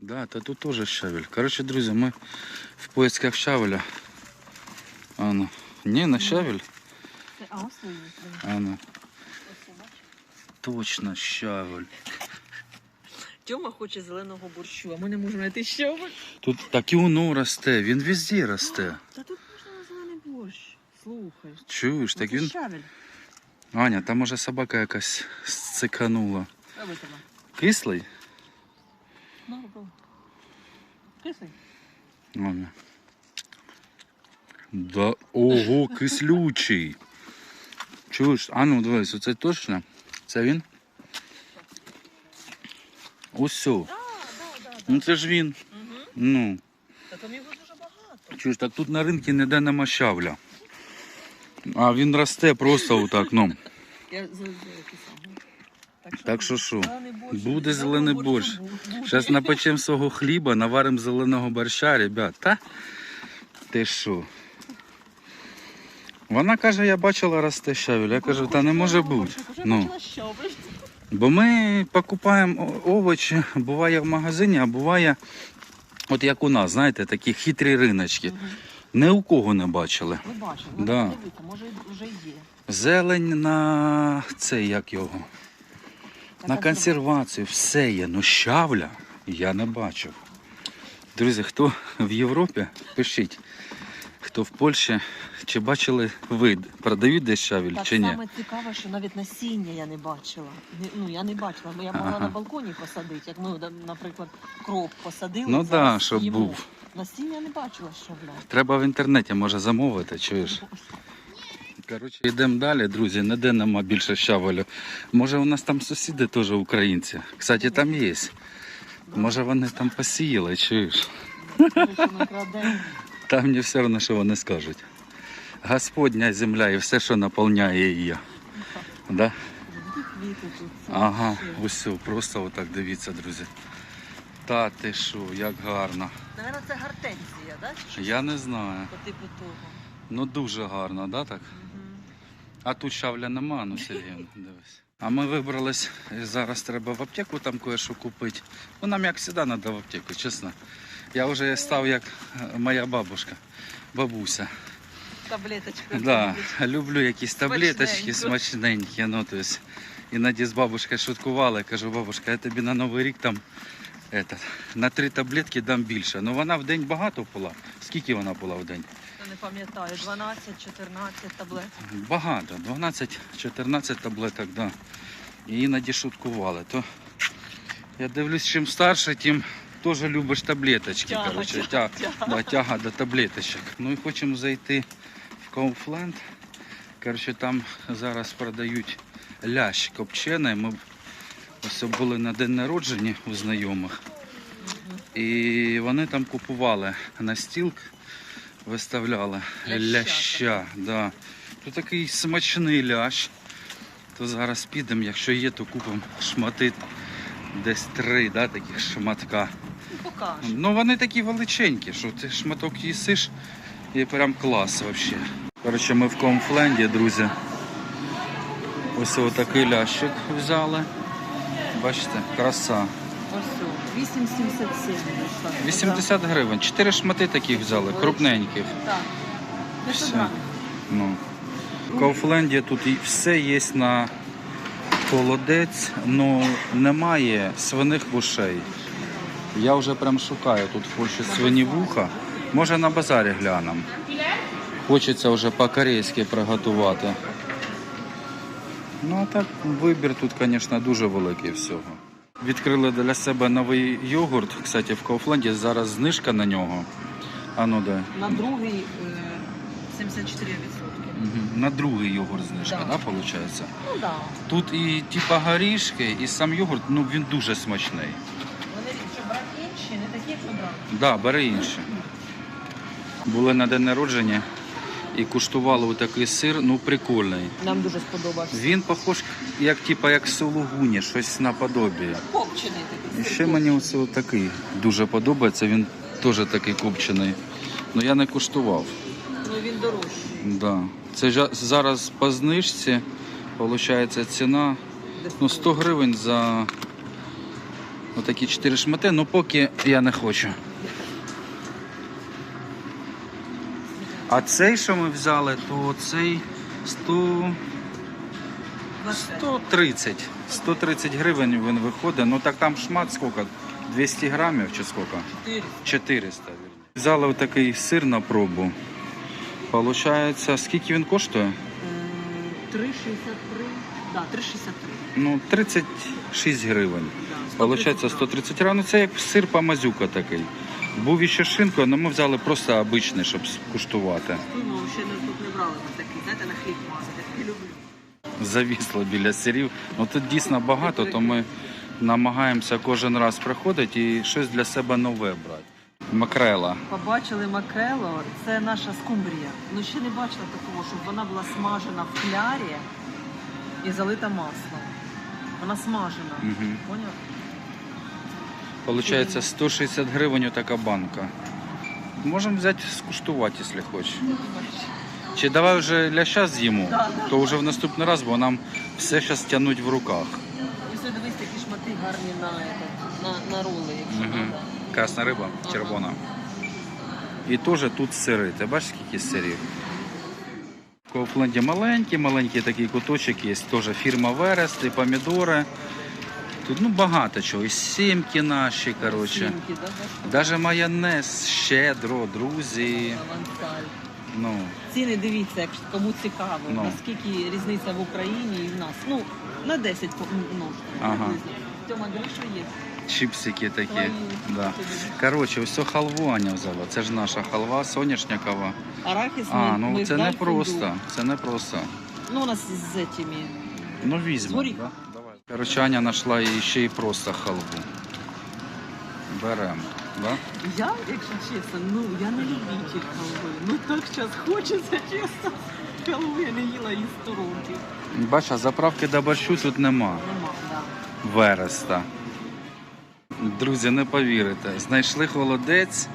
Да, та тут теж щавель. Коротше, друзі, ми в поисках щавеля. Ану. Ні, на щавель. Це а ось вони. Ану. Точно щавель. Тьома хоче зеленого борщу, а ми не можемо знайти щавель. Тут так і воно росте, він везде росте. Та тут можна на зелений борщ. Слухай. Чуєш, так Це він. щавель. Аня, там може собака якась сциканула. Роби тебе. Кислий? Ну. Кислий. Да, ого, кислючий. Чуєш? А ну дивись, оце точно? Це він? Ось. Так, так, так. Ну це ж він. Угу. Ну. Та там його дуже багато. Чуєш, так тут на ринку ніде нема щавля. А він росте просто отак, ну. Я за який сам. Так що що? Буде зелений борщ. Зараз напечемо свого хліба, наваримо зеленого борща, ребят. Та? Ти що? Вона каже, я бачила росте щавель. Я кажу, та не може бути. Ну, бо ми покупаємо овочі, буває в магазині, а буває, от як у нас, знаєте, такі хитрі риночки. Ні у кого не бачили. Ви бачите, Да. може вже є. Зелень на це як його. На консервацію, все є. Ну щавля я не бачив. Друзі, хто в Європі, пишіть. Хто в Польщі, чи бачили ви, продають десь щавель Так чи ні? саме цікаве, що навіть насіння я не бачила. Ну я не бачила, бо я могла Ага. на балконі посадити, як ми, наприклад, кроп посадили. Ну да, щоб був. Насіння не бачила, що бля. Треба в інтернеті може замовити, чуєш? Коротше, йдемо далі, друзі, ніде нема більше щавелю. Може у нас там сусіди теж українці. Кстати, там є. Може вони там посіяли, чуєш? Там мені все одно, що вони скажуть. Господня земля і все, що наповняє її. Да? Ага, ось все, просто отак дивіться, друзі. Та ти що, як гарно. Наверно, це гортензія, да? Я не знаю. По типу того. Ну дуже гарно, да, так? А тут щавля нема, ну Сергій, дивись. А ми вибрались, і зараз треба в аптеку там кое-що купити. Ну нам як завжди треба в аптеку, чесно. Я вже став як е, моя бабушка, бабуся. Таблеточка. Да, люблю якісь таблеточки смачненькі. Ну, то есть, іноді з бабушкою шуткували, кажу, бабушка, я тобі на Новий рік там это, на три таблетки дам більше. Ну вона в день багато пила. Скільки вона пила в день? Не пам'ятаю, 12-14 таблет. Багато, 12-14 таблеток, да. І іноді шуткували. То я дивлюсь, чим старше, тим теж любиш таблеточки. Тяга, коротше, тяга, тя- Да, тяга до таблеточок. Ну і хочемо зайти в Kaufland. Коротше, там зараз продають лящ копчений. Ми ось були на день народження у знайомих. І вони там купували на стіл, виставляли Ляща ляща. Да. Тут такий смачний лящ. То зараз підемо, якщо є, то купимо шмати десь три да, таких шматка. Ну. Ну вони такі величенькі, що ти шматок їсиш і прям клас взагалі. Коротше, ми в Комфленді, друзі. Ось отакий лящик взяли. Бачите, краса. Ось, 8,77 вийшла. 80 гривень. Чотири шмати таких взяли, крупненьких. Так. 500 Все. грамів. Ну. В Кауфленді тут і все є на холодець, але немає свиних вушей. Я вже прям шукаю тут в свині вуха. Може на базарі глянемо. Хочеться вже по-корейськи приготувати. Ну а так вибір тут, звісно, дуже великий всього. Відкрили для себе новий йогурт, кстати, в Кауфленді. Зараз знижка на нього. А ну дай. На другий е, 74%. Мгм. На другий йогурт знижка, Да. да. виходить? Ну так. Да. Тут і типа горішки, і сам йогурт, ну він дуже смачний. Вони що брати інші, не такі, як ми брали. Да, бери інші. Були на день народження і куштували отакий сир, ну прикольний. Нам дуже сподобався. Він похож як типа як сулугуні, щось наподобі. Копчений такий. І ще мені оце такий дуже подобається, він теж такий копчений. Ну я не куштував. Ну він дорожчий. Да. Це жа- зараз по знижці, виходить ціна ну, 100 гривень за Отакі 4 шмати, ну поки я не хочу. А цей, що ми взяли, то цей 100, 130. 130 гривень він виходить. Ну так там шмат скільки? 200 грамів чи скільки? 400. вірно. Взяли отакий сир на пробу. Получається, скільки він коштує? М, 3,63. Да, 3,63. Ну, 36 гривень. Да, Получається 130 гривень. Ну це як сир памазюка такий. Був іще шинкою, але ми взяли просто обичний, щоб скуштувати. Ну, ще не тут не брали ми такий, знаєте, на хліб мазати. Я люблю. Завісло біля сирів. Ну тут дійсно багато, то ми намагаємося кожен раз приходити і щось для себе нове брати. Макрела. Побачили макрело, це наша скумбрія. Ну ще не бачила такого, щоб вона була смажена в клярі і залита маслом. Вона смажена. Угу. Поняв? Получається 160 гривень така банка. Можемо взяти скуштувати, якщо хочеш. Чи давай вже ляща з'їмо, то вже в наступний раз, бо нам все зараз тягнуть в руках. Ось дивись, такі шмати гарні на, на, на роли, якщо Мгм. треба. Красна риба, червона. І теж тут сири. Ти бачиш, скільки сирів? В Коуфленді маленький, маленький такий куточок є. Теж фірма Верест, і помідори. Тут ну багато чого. І сімки наші, коротше. Сімки, да, да? Даже майонез, щедро, друзі. Авансаль. Ну, Ціни дивіться, якщо кому цікаво, Ну. наскільки різниця в Україні і в нас. Ну, на 10 по- Ага. приблизно. Тьома, диви, що є. чіпсики такі. Твої. Да. Коротше, ось халву Аня взяла. Це ж наша халва соняшникова. Арахіс А, ну ми це не просто. Це не просто. Ну, у нас з этими. Ну, візьмемо. Да? Давай. Знайшла і ще й просто халву. Беремо. Да? Я, якщо чесно, ну я не любитель халви. Ну так зараз хочеться, чесно. Халву я не їла із 100 років. Бачиш, а заправки до борщу тут нема. Нема, да. Вереста. Друзі, не повірите. Знайшли холодець.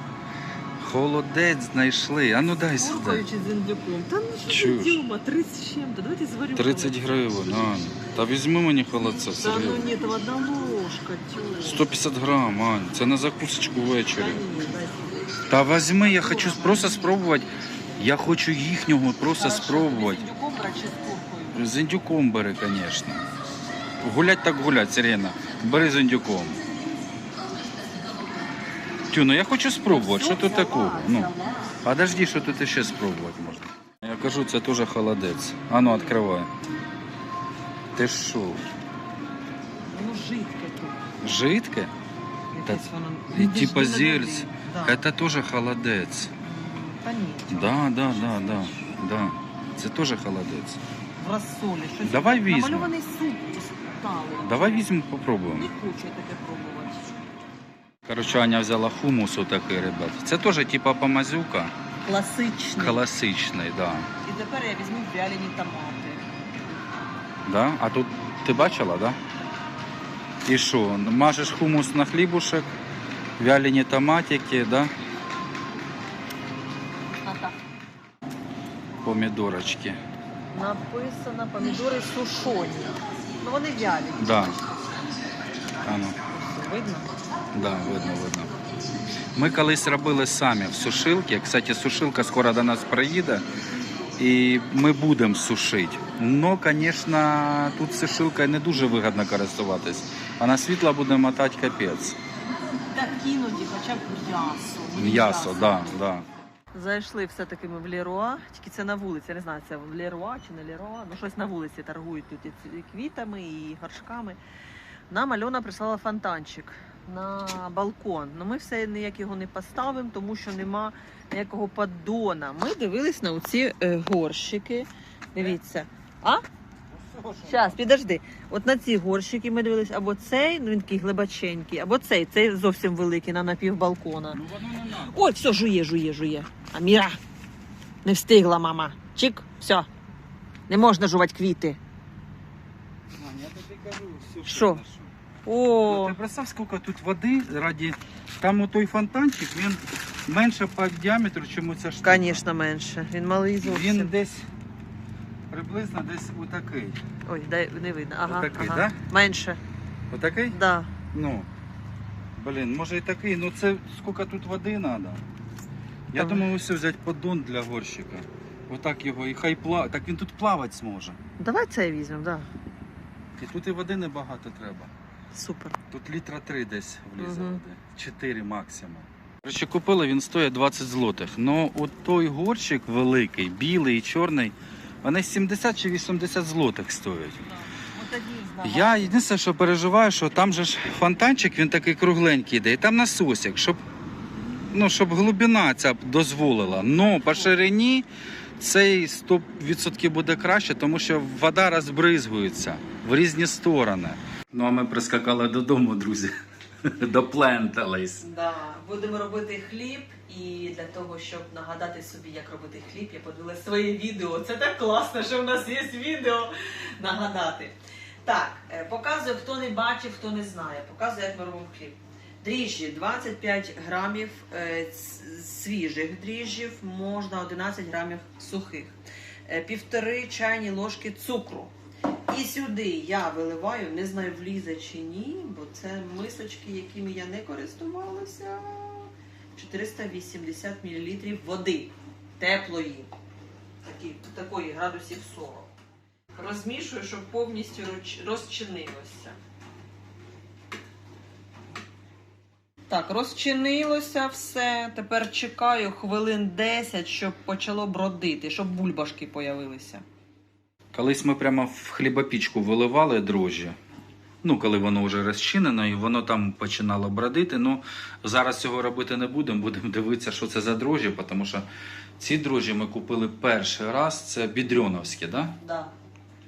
Холодець знайшли. А ну дай сюди. Поркаючи з індюком. Та ну що Чуєш? ти, Дюма, 30 з чим-то. Давайте зварю. 30 холодець. гривень. Аня. Та візьми мені холодця, Та ну ні, то одна ложка, тю. 150 грам, Ань. Це на закусочку ввечері. Та ні, дай. Та візьми, я хочу просто спробувати. Я хочу їхнього просто спробувати. З індюком брати чи з куркою? З індюком бери, звісно. Гулять так гулять, Сирена. Бери з індюком. Тю, ну я хочу спробувати, що тут такого? Ну, подожди, що тут ще спробувати можна. Я кажу, це теж холодець. А ну, відкривай. Ти що? Воно жидке тут. Жидке? Якесь воно. І типа налив. Да. Це теж холодець. Та ні. Да, да, да, да, да. Це теж холодець. В розсолі. Щось Давай візьмемо. Намальований суп сталий. Давай візьмемо, попробуємо. Не хочу я таке пробувати. Короче, Аня взяла хумус отакий, ребят. Це теж типа помазюка. Класичний. Класичний, да. І тепер я візьму вялені томати. Да. А тут ти бачила, да? І що, мажеш хумус на хлібушек, вялені томатики, да? Помідорочки. Написано помідори сушоні. Ну вони вялені. Да. А ну, Видно? да, видно, видно. Ми колись робили самі в сушилці. Кстати, сушилка скоро до нас приїде. І ми будемо сушити. Ну, звісно, тут сушилкою не дуже вигідно користуватись. А на світло буде мотати капець. Так іноді хоча б м'ясо. М'ясо, да, да. Зайшли все-таки ми в Леруа, тільки це на вулиці, я не знаю, це в Леруа чи не Леруа, ну щось на вулиці торгують тут і квітами і горшками. Нам Альона прислала фонтанчик на балкон. Ну ми все ніяк його не поставимо, тому що нема ніякого поддона. Ми дивились на оці е, горщики. Дивіться. А? Зараз, підожди. От на ці горщики ми дивились, або цей, ну він такий глибоченький, або цей, цей зовсім великий на напівбалкона. Ну воно не надо. Ой, все, жує, жує, жує. Аміра, не встигла мама. Чик, все. Не можна жувати квіти. Аня, я тобі кажу, все, Що? Ну, О, ти представ, скільки тут води раді. Там той фонтанчик, він менше по діаметру, чим ця штука. звісно, менше. Він малий зовсім. Він десь приблизно десь отакий. Ой, дай не видно. Ага, Отакий, ага. да? Менше. Отакий? Да. Ну. Блін, може і такий, ну це скільки тут води треба. Я Там. думаю, ось взяти поддон для горщика. Отак його і хай плаває. Так він тут плавати зможе. Давай це візьмемо, да. І тут і води небагато треба. Супер. Тут літра три десь влізе Мгм. води. Чотири максимум. Короче, купили, він стоїть 20 злотих. Ну от той горщик великий, білий і чорний, вони 70 чи 80 злотих стоять. Я єдине, що переживаю, що там же ж фонтанчик, він такий кругленький йде, і там насосик, щоб, ну, щоб глибина ця б дозволила. Ну, по ширині цей 100% буде краще, тому що вода розбризгується в різні сторони. Ну, а ми прискакали додому, друзі. Доплентались. Да, будемо робити хліб, і для того, щоб нагадати собі, як робити хліб, я подивилася своє відео. Це так класно, що в нас є відео нагадати. Так, е, показую, хто не бачив, хто не знає. Показую, як ми робимо хліб. Дріжджі 25 грамів е, свіжих дріжджів, можна 11 грамів сухих. Е, Півтори чайні ложки цукру. І сюди я виливаю, не знаю, влізе чи ні, бо це мисочки, якими я не користувалася. 480 мл води теплої, такі, такої градусів 40. Розмішую, щоб повністю розчинилося. Так, розчинилося все. Тепер чекаю хвилин 10, щоб почало бродити, щоб бульбашки появилися. Колись ми прямо в хлібопічку виливали дрожжі. Ну, коли воно вже розчинено, і воно там починало бродити. Ну, зараз цього робити не будемо. Будемо дивитися, що це за дрожжі, тому що ці дрожжі ми купили перший раз. Це бідрьоновські, да? Да.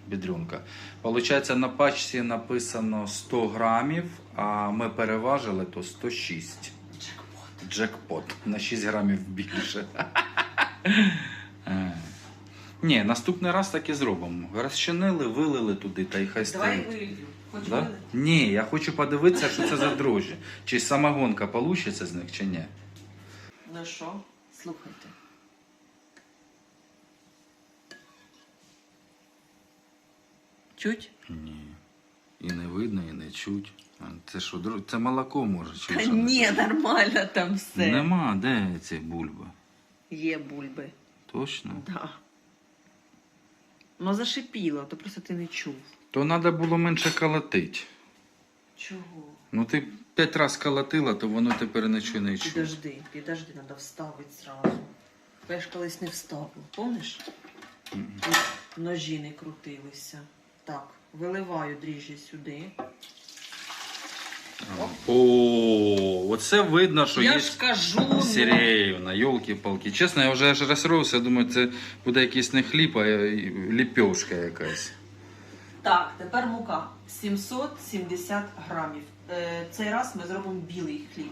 Бідрюнка. Получається, на пачці написано 100 грамів, а ми переважили то 106. Джекпот. Джекпот на 6 грамів більше. Ні, наступний раз так і зробимо. Розчинили, вилили туди та й хай Давай стоїть. вилью. Хоч Да? Ні, я хочу подивитися, що це за дрожжі. Чи самогонка вийде з них, чи ні. Ну що, слухайте. Чуть? Ні. І не видно, і не чуть. А Це що, дру- це молоко може? Чи Та що? ні, нормально там все. Нема, де ці бульби? Є бульби. Точно? Да. Ну зашипіло, то просто ти не чув. То треба було менше колотити. Чого? Ну ти п'ять разів колотила, то воно тепер нічого не чує. Підожди, підожди, треба вставити зразу. Бо Я ж колись не вставила, помниш? Mm -mm. ножі не крутилися. Так, виливаю дріжджі сюди. О, оце видно, що я є ж кажу, ну, Сіреївна, йолки-палки. Чесно, я вже аж розсеровся, думаю, це буде якийсь не хліб, а ліпьошка якась. Так, тепер мука 770 грамів. Е, Цей раз ми зробимо білий хліб.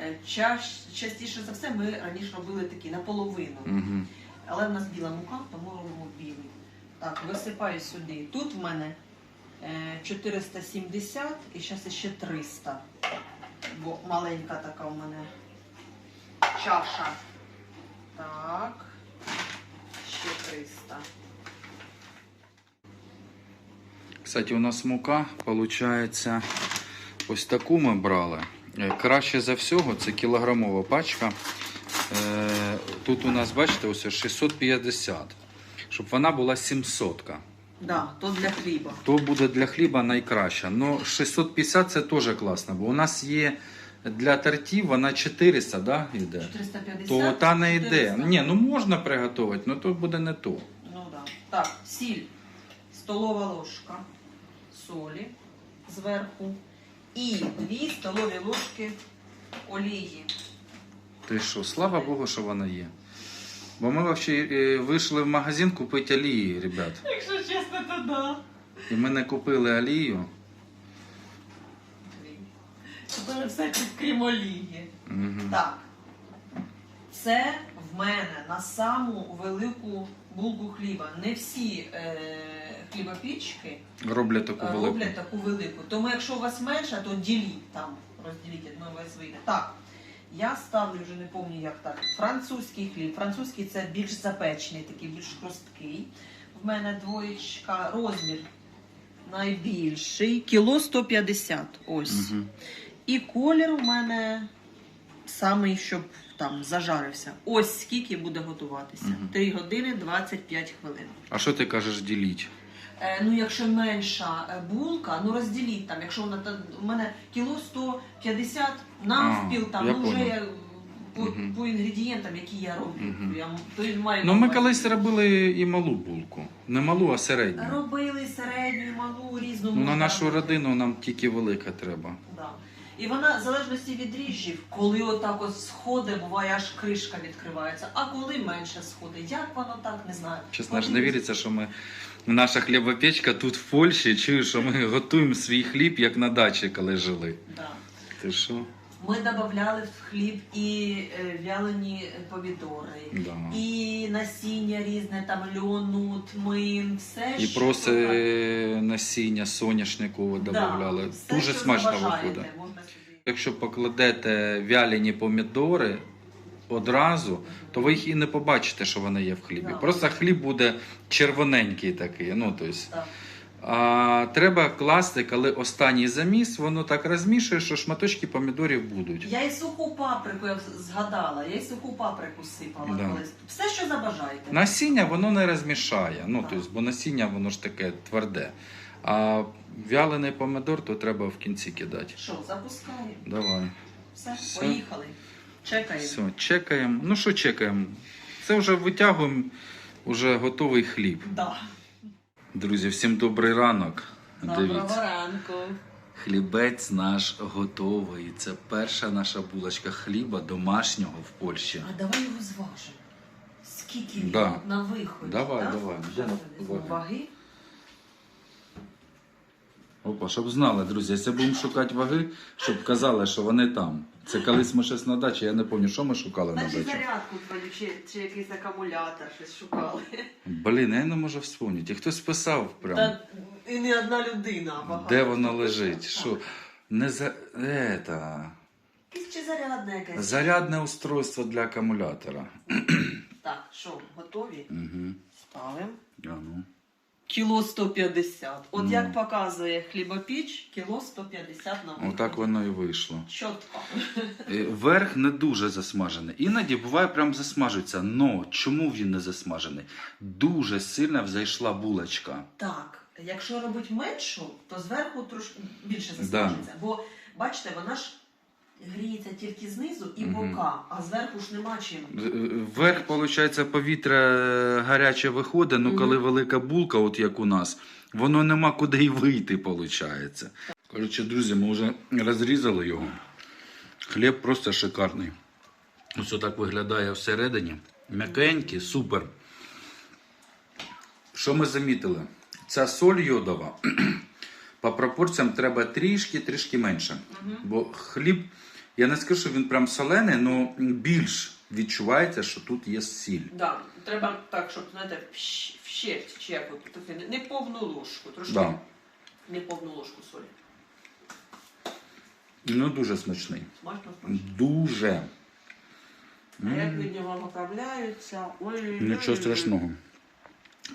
Е, чаш- частіше за все ми раніше робили такі наполовину. Угу. Але в нас біла мука, тому робимо білий. Так, висипаю сюди. Тут в мене 470 і зараз ще 300. Бо маленька така в мене чаша. Так. Ще 300. Кстати, у нас мука, виходить, ось таку ми брали. Е, Краще за всього, це кілограмова пачка. Е, Тут у нас, бачите, ось 650. Щоб вона була 700. Да, то для хліба. То буде для хліба найкраще. Ну, 650 це теж класно, бо у нас є для тортів вона 400, да, йде. 450. То та не йде. 400. Ні, ну можна приготувати, але то буде не то. Ну да. Так, сіль. Столова ложка солі зверху. І 2 столові ложки олії. Ти що, слава Богу, що вона є. Бо ми взагалі вийшли в магазин купити олії, ребят. Якщо чесно, то да. І ми не купили олію. Купили все крім олії. Угу. Так. Це в мене на саму велику булку хліба. Не всі е, хлібопічки Роблять таку е, велику. роблять таку велику. Тому якщо у вас менше, то діліть там, розділіть, ну у вас вийде. Так. Я ставлю вже не пам'ятаю, як так. Французький хліб. Французький це більш запечений, такий більш хрусткий. В мене двоєчка, розмір найбільший, кіло 150. Ось. Угу. І колір у мене самий, щоб там зажарився. Ось скільки буде готуватися. 3 години 25 хвилин. А що ти кажеш діліть? Е, ну, якщо менша е, булка, ну розділіть там. Якщо вона у мене кіло 150, навпіл там, ну вже я, по, по інгредієнтам, які я роблю. Я, то Ну ми колись робили і малу булку. Не малу, а середню. робили середню, малу, різну. Ну, на нашу родину нам тільки велика треба. Да. І вона, в залежності від дріжджів, коли отак от сходить, буває аж кришка відкривається, а коли менше сходить. Як воно так, не знаю. Чесно, аж не віриться, що ми наша хлібопечка тут в Польщі, чую, що ми готуємо свій хліб, як на дачі, коли жили. Да. Ти що? Ми додавали в хліб і е, вялені помідори, Да. і насіння різне, там льону, тмин, все І що просто е, насіння соняшникове Да, додавали. все, Дуже що смачно виходить. можна собі. Якщо покладете вялені помідори одразу, то ви їх і не побачите, що вони є в хлібі. Да. Просто хліб буде червоненький такий. Ну, тобто, а, треба класти, коли останній заміс, воно так розмішує, що шматочки помідорів будуть. Я і суху паприку я згадала, я і суху паприку сипала Да. колись. Все, що забажаєте. Насіння воно не розмішає. Ну, тобто, бо насіння воно ж таке тверде. А вялений помідор то треба в кінці кидати. Що, запускаємо? Давай. Все, Все. поїхали. Чекаємо. Все, чекаємо. Ну що чекаємо? Це вже витягуємо вже готовий хліб. Да. Друзі, всім добрий ранок. Доброго Дивіться, ранку. хлібець наш готовий. Це перша наша булочка хліба домашнього в Польщі. А давай його зважимо. Скільки він Да. на виході? Давай, да? давай. Візьму Ваги. ваги. Опа, щоб знали, друзі, якщо будемо шукати ваги, щоб казали, що вони там. Це колись ми щось на дачі, я не пам'ятаю, що ми шукали на Значить, дачі. зарядку твою, чи, чи якийсь акумулятор, щось шукали. Блін, я не можу вспомнити. І хтось писав прям, Та і не одна людина, а багато. де воно лежить. Що? Не за. Ета. Якесь чи зарядне якесь. Зарядне устройство для акумулятора. Так, що, готові? Угу. Ставимо. А, ну. Кіло 150. От Ну. як показує хлібопіч, кіло 150 на виході. Отак воно і вийшло. Чітко. Е, Верх не дуже засмажений. Іноді буває прям засмажується. Но чому він не засмажений? Дуже сильно взайшла булочка. Так, якщо робити меншу, то зверху трошки більше засмажиться. Бо бачите, вона ж гріється тільки знизу і Мгм. бока, а зверху ж нема чим. Вверх, виходить, повітря е, гаряче виходить, ну Мгм. коли велика булка, от як у нас, воно нема куди й вийти, виходить. Коротше, друзі, ми вже розрізали його. Хліб просто шикарний. Ось отак виглядає всередині. М'якенький, супер. Що ми замітили? Ця соль йодова. По пропорціям треба трішки-трішки менше. Бо хліб, я не скажу, що він прям солений, але більш відчувається, що тут є сіль. Да, треба так, щоб знаєте, вщ- вщерть чекати. Тобто не- не повну ложку, трошки Да. не повну ложку солі. Ну, дуже смачний. Смачно, смачно. Дуже. А як від нього поправляються? Ой, Нічого страшного.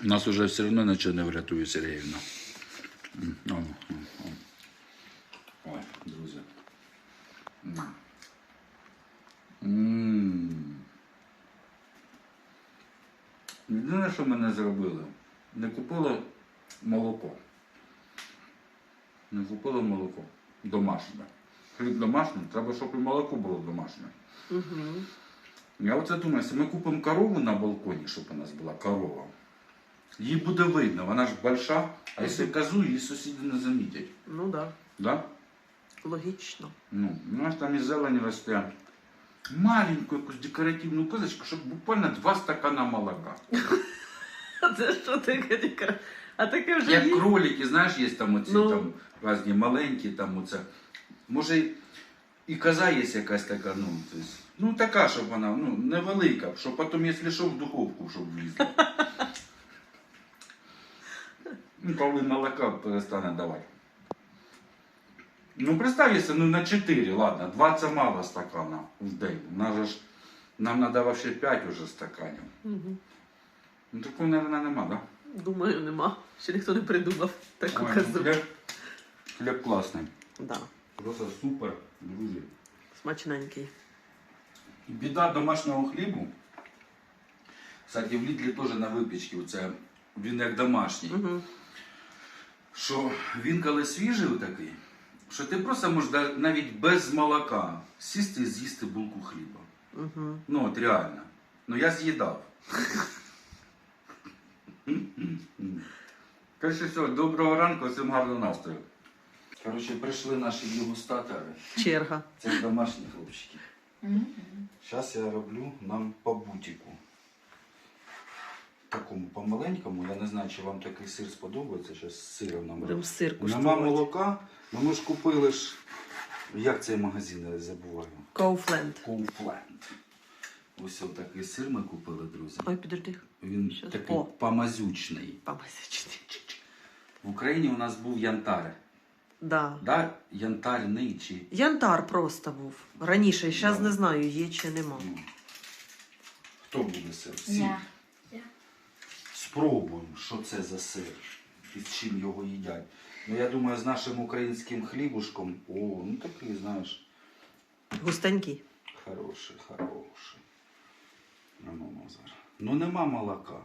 Нас уже все одно нічого не врятує Сергіївна. Ой, друзі. М. М. Єдине, що ми не зробили, не купили молоко. Не купили молоко. Домашнє. Хліб домашній, треба, щоб і молоко було домашнє. Угу. Я оце думаю, якщо ми купимо корову на балконі, щоб у нас була корова, її буде видно, вона ж больша, а якщо козу, її сусіди не замітять. Ну так, Да? да. Логічно. Ну, у нас там і зелень росте. Маленьку якусь декоративну козочку, щоб буквально два стакана молока. А це що таке? А таке вже Як є? кролики, знаєш, є там оці Ну. там різні маленькі, там оце. Може, і- і коза є якась така, ну, то есть, ну така, щоб вона ну, невелика, щоб потім, якщо що, в духовку, щоб влізла. Ну, коли молока перестане давати. Ну, представь, если ну, на 4, ладно, 2 це мало стакана в день. У нас же ж, нам треба вообще 5 уже стаканів. Мгм. Ну, такого, мабуть, нема, да? Думаю, нема. Ще ніхто не придумав таку Ой, казу. Хліб, хліб класний. Да. Просто супер, друзі. Смачненький. Біда домашнього хлібу. Кстати, в Лідлі теж на випічці, це він як домашній. Угу. Що він коли свіжий такий, що ти просто можеш навіть без молока сісти і з'їсти булку хліба. Угу. Ну от реально. Ну я з'їдав. Коротше, все, доброго ранку, всім гарного настрою. Коротше, прийшли наші дегустатори. Черга. Це домашні хлопчики. Зараз я роблю нам по бутику. Такому помаленькому. Я не знаю, чи вам такий сир сподобається. Зараз з сиром нам Будемо сир Нема куштувати. молока, ну ми ж купили ж. Як цей магазин я забуваю? Коуфленд. Коуфленд. Ось такий сир ми купили, друзі. Ой, підожди. Він Щас. такий О. помазючний. Помасячний. В Україні у нас був янтар. Да. Да? Янтарний чи. Янтар просто був. Раніше, зараз Да. не знаю, є чи нема. Ну, хто буде сир? Всі. Я. Спробуємо, що це за сир і з чим його їдять. Ну я думаю, з нашим українським хлібушком. О, ну такий, знаєш. Густенький. Хороший, хороший. Ну, ну, Назар. Ну нема молока.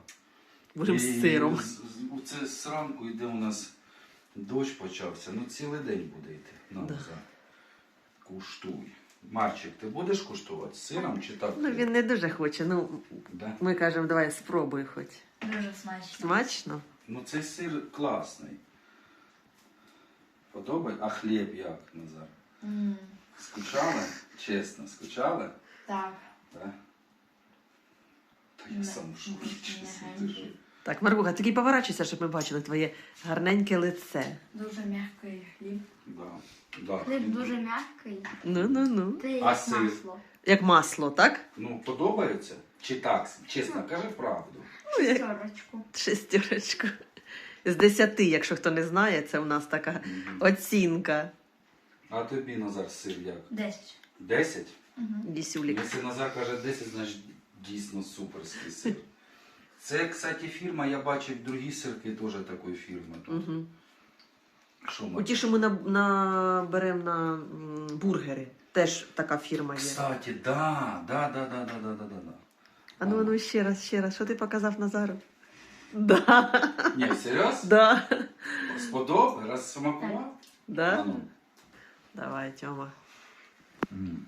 Будемо з сиром. Оце зранку йде у нас дощ почався. Ну цілий день буде йти. На, Да. Куштуй. Марчик, ти будеш куштувати з сиром чи так? Ну він не дуже хоче. Ну, Да? ми кажемо, давай спробуй хоч. Дуже смачно. Смачно? Ну цей сир класний. Подобається? А хліб як, Назар? М, Скучали? Чесно, скучали? Так. Да? Та я Не, сам в шокі, чесно. не Ти? Так, Маргуха, тоді поворачуйся, щоб ми бачили твоє гарненьке лице. Дуже м'який хліб. Да. Да, Хліб хліб дуже м'який. Ну, ну, ну. Ти А як сир? масло. Як масло, так? Ну, подобається? Чи так? Чесно, кажи правду. Шестерочку. шестерочку. З десяти, якщо хто не знає, це у нас така оцінка. А тобі, Назар, сир як? Десять. Десять? Угу. Дісюлік. Якщо Назар каже 10, значить дійсно суперський сир. Це, кстати, фірма, я бачив другі сирки теж такої фірми. Тут. Угу. Що У ми? ті, що ми на- наберемо на м, бургери, теж така фірма є. Кстати, да, да, да, да, да, да, да, да. А ну, а ну ще раз, ще раз. Що ти показав Назару? Да. Ні, серйозно? Да. Сподоб? Раз смакував? Да? ну. Давай, Тьома. М.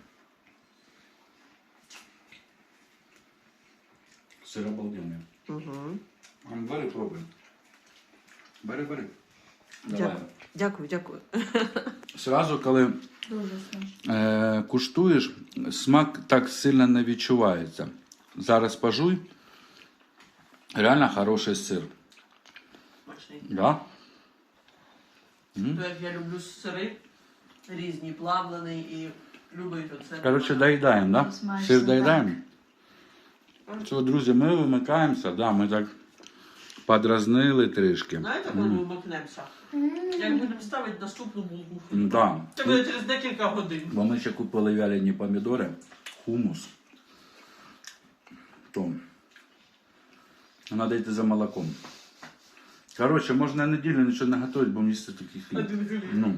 Сир обалденний. Угу. А, Бери, пробуй. Бери, бери. Давай. Дякую, дякую. Сразу, коли Дуже смачно. е, куштуєш, смак так сильно не відчувається. Зараз пожуй. Реально хороший сир. Смачний. Да? Як я люблю сири різні, плавлений і любий оце. Коротше, доїдаємо, да? Смачно, Сир доїдаємо. Все, друзі, ми вимикаємося, да, ми так подразнили трішки. Знаєте, коли ми вмикнемося? Як будемо ставити наступну булку. Да. Це буде через декілька годин. Бо ми ще купили вялені помідори, хумус. То. Надо йти за молоком. Коротше, можна неділю нічого не готувати, бо місце такий хліб. Один хліб. Ну.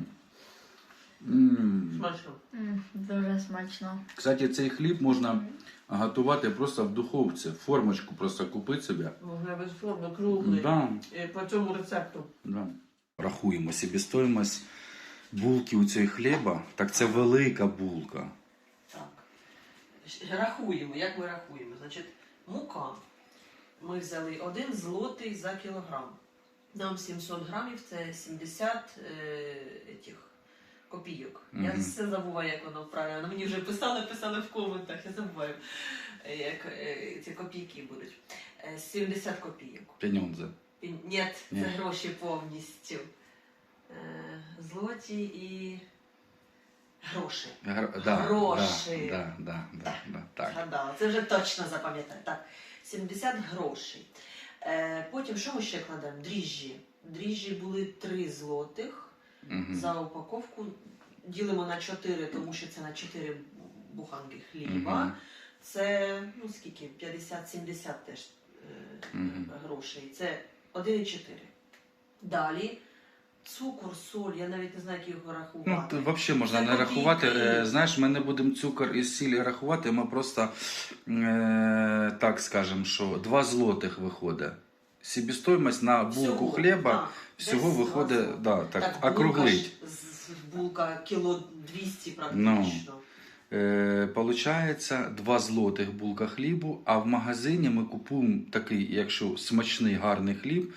М. Смачно. М, Дуже смачно. Кстати, цей хліб можна готувати просто в духовці. Формочку просто купити собі. Можна без форми круглий. Да, І По цьому рецепту. да. Рахуємо собівартість булки у цієї хліба. Так це велика булка. Так. Рахуємо, як ми рахуємо. Значить, мука. Ми взяли 1 злотий за кілограм. Нам 700 грамів це 70 е, етіх копійок. Я все забуваю, як воно правильно. Мені вже писали, писали в коментах, я забуваю, е, як е, ці копійки будуть. Е, 70 копійок. Пеньонзе. Ні, Ні. це гроші повністю. Е, Злоті і гроші. Гр... Да, Гроші. Да, да, да, да, да, так. Згадала, це вже точно запам'ятаю. Так, 70 грошей. Е, потім що ми ще кладемо? Дріжджі. Дріжджі були 3 злотих Мгм. за упаковку. Ділимо на 4, тому що це на 4 буханки хліба. Мгм. Це ну скільки? 50-70 теж е, Мгм. грошей. Це 1,4. Далі Цукор, соль, я навіть не знаю, як його Ну, рахувати. то взагалі можна Це не рахувати. Е, Знаєш, ми не будемо цукор і сіль рахувати, ми просто е, так скажемо, що 2 злотих виходить. Себестоїмость на булку Всього, хліба так, всього десь виходить, да, так, булка округлить. ж з- Булка кіло 200 практично. Е, получається 2 злотих булка хлібу, а в магазині ми купуємо такий, якщо смачний гарний хліб,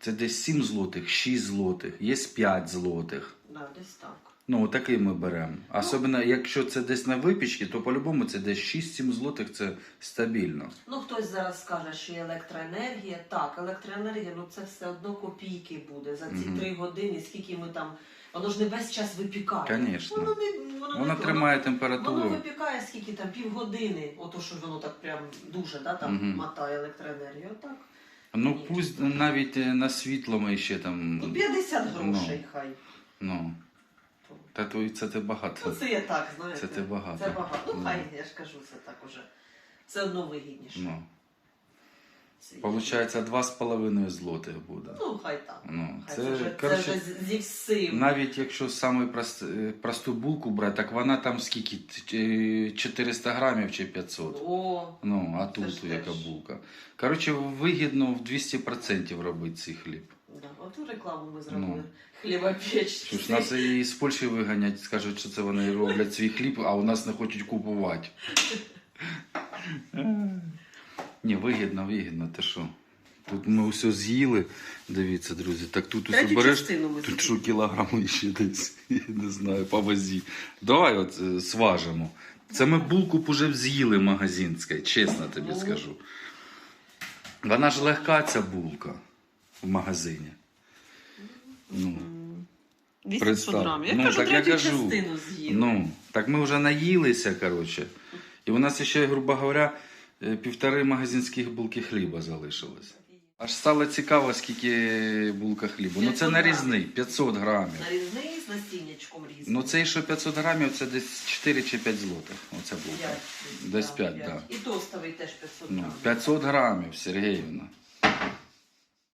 це десь 7 злотих, 6 злотих, є 5 злотих. Да, десь так. Ну, такий ми беремо. Особливо, якщо це десь на випічці, то по-любому це десь 6-7 злотих, це стабільно. Ну, хтось зараз скаже, що є електроенергія. Так, електроенергія, ну це все одно копійки буде за ці Мгм. три години, скільки ми там. Воно ж не весь час випікає. Конечно. Воно не воно, Воно не тримає Воно, температуру. воно випікає скільки там півгодини, ото що воно так прям дуже да, там Мгм. мотає електроенергію. Отак. Ну, пусть навіть е, на світло ми ще там. Ну, 50 грошей Ну. хай. Ну, та то і це ти Ну, багато. це я так, знаєте. Це ти багато. Це багато. Ну, Ну. хай, я ж кажу, це так уже. Все одно вигідніше. Ну, Це. Получається 2,5 злотих буде. Ну, хай так. Ну, Хай це, це, вже, коротше, це вже зі всім. Навіть якщо саме прост, е, просту булку брати, так вона там скільки? Е, 400 грамів чи 500. О, Ну, а тут ж яка теж. булка. Коротше, вигідно в 200% робити цей хліб. да, оту рекламу ми зробили. Ну. Хлібопеч. Що ж нас і з Польщі виганять, скажуть, що це вони роблять свій хліб, а у нас не хочуть купувати. Ні, вигідно, вигідно, ти що? Тут ми все з'їли. Дивіться, друзі. Так тут усе Третю береш. частину ми Тут що кілограм ще десь, я не знаю, по вазі. Давай от е, сважимо. Це ми булку б уже з'їли магазинська, чесно тобі Ну. скажу. Вона ж легка, ця булка в магазині. Ну, М, 200 Представ. грамів. Я Ну, кажу, так я третю кажу. частину з'їли. ну, так ми вже наїлися, коротше. І у нас ще, грубо говоря, півтори магазинських булки хліба залишилось. Аж стало цікаво, скільки булка хліба. Ну це 500 нарізний, 500 грамів. Нарізний з насіннячком різний. Ну цей, що 500 грамів, це десь 4 чи 5 злотих. Оце булка. Десь да, п'ять, п'ять. да. І тостовий теж 500 Ну, грамів. 500 грамів, Сергіївна.